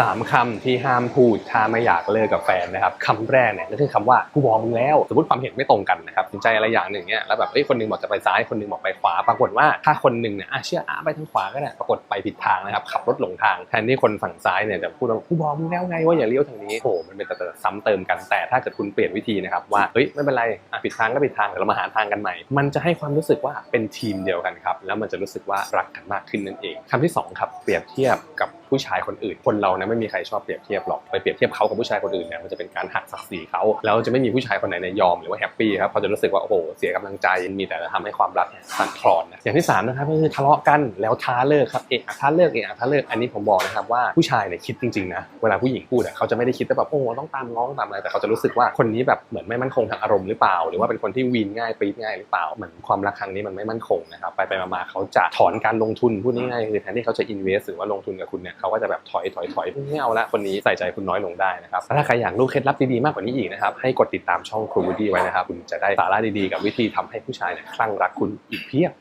สามคำที่ห้ามพูดถ้าไม่อยากเลิกกับแฟนนะครับคำแรกเนี่ยก็คือคำว่ากูบอกมึงแล้วสมมติความเห็นไม่ตรงกันนะครับสนใจอะไรอย่างหนึ่งเนี่ยแล้วแบบเอ้ยคนหนึงบอกจะไปซ้ายคนหนึงบอกไปขวา ปรากฏว่าถ้าคนหนึ่งเนี่ยอะเชื่ออะไปทางขวาก็ได้ปรากฏไปผิดทางนะครับขับรถหลงทางแทนที่คนฝั่งซ้ายเนี่ยจะพูดว่ากูบอกมึงแล้วไงว่าอย่าเลี้ยวทางนี้โอ้โหมันเป็นแต่ซ้ำเติมกันแต่ถ้าเกิดคุณเปลี่ยนวิธีนะครับว่าเฮ้ยไม่เป็นไรอะผิดทางก็ผิดทางเดี๋ยวเรามาหาทางกันใหม่ มันจะให้ความรู้สึกว่าเป็นทีมเดียวกันครับแล้วมันจะรู้สึกว่ารักกันมากขึ้นนั่นเองคำที่สองครับเปรียบเทียบกับ ผู้ชายคนอื่น คนเราเนี่ยไม่มีใครชอบเปรียบเทียบหรอกไปเปรียบเทียบเขากับผู้ชายคนอื่นเนี่ยมันจะเป็นการหักศักดิ์ศรีเขาแล้วจะไม่มีผู้ชายคนไหนในยยอมหรือว่าแฮปปี้ครับเขาจะรู้สึกว่าโอ้โหเสียกำลังใจมีแต่จะทำให้ความรักสั่นคลอนนะอย่างที่สามนะครับก็คือทะเลาะกันแล้วท้าเลิกครับเอะอท้าเลิกเอะท้าเลิกอันนี้ผมบอกนะครับว่าผู้ชายเนี่ยคิดจริงๆนะเวลาผู้หญิงพูดเขาจะไม่ได้คิดว่แบบโอ้โหต้องตามง้องตามอะไรแต่เขาจะรู้สึกว่าคนนี้แบบเหมือนไม่มั่นคงทางอารมณ์หรือเปล่า หรือว่าเป็นคนที่วีนง่ายปี๊ดง่ายหรือเปล่าเหมือนความรักครั้งนี้มันไม่มั่นคงนะครับไปไปมาๆเขาจะถอนการลงทุนพูดง่ายๆคือแทนที่เขาจะ invest หรือว่าลงทุนกับคุณเนี่ยเขาก็จะแบบถอยถอยถอยไม่เอาละคนนี้ใส่ใจคุณน้อยลงได้นะครับถ้าใครอยากรู้เคล็ดลับดีๆมากกว่านี้อีกนะครับให้กดติดตามช่องครูวูดี้ไว้นะครับคุณจะได้สาระดีๆกับวิธีทำให้ผู้ชายเนี่ยคลั่งรักคุณอีกเพียบ